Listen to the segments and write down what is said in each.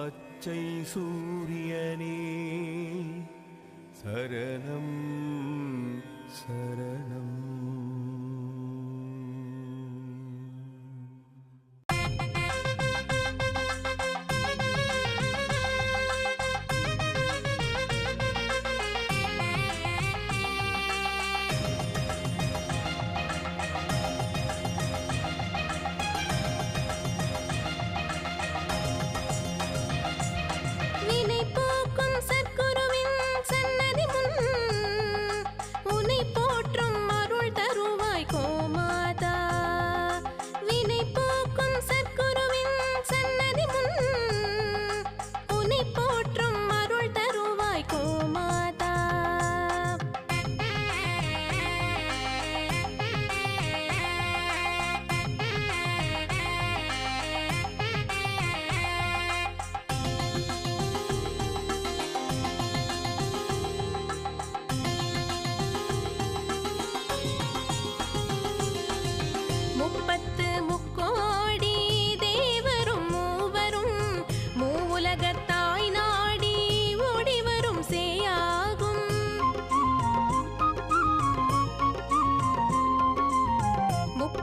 பச்சை சூரியனே சரணம்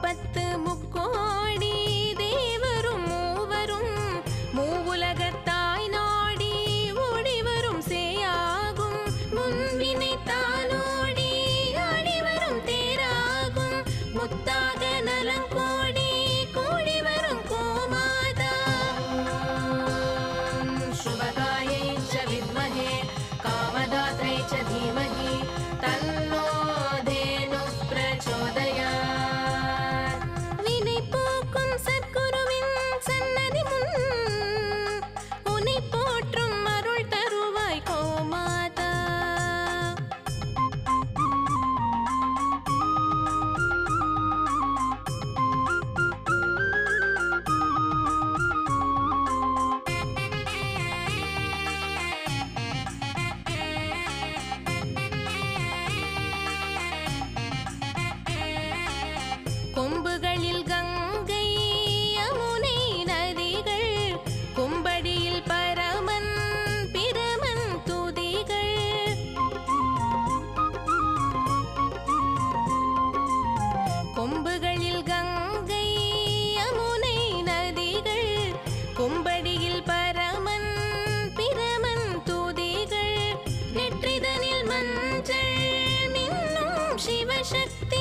பத்து शिवशक्ति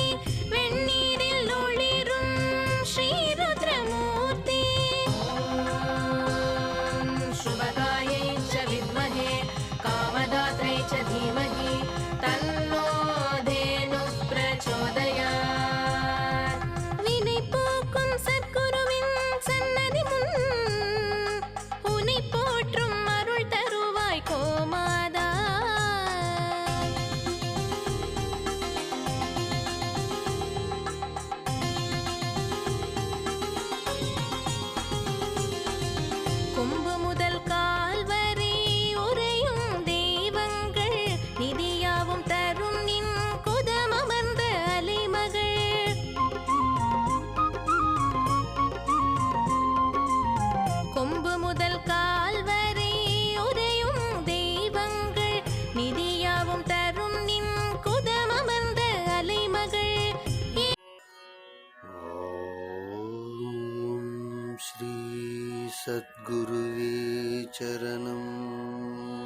நிதியாவும் தரும் நின் குதமமர்ந்த அலைமகள். ஸ்ரீ சத்குருவே சரணம்.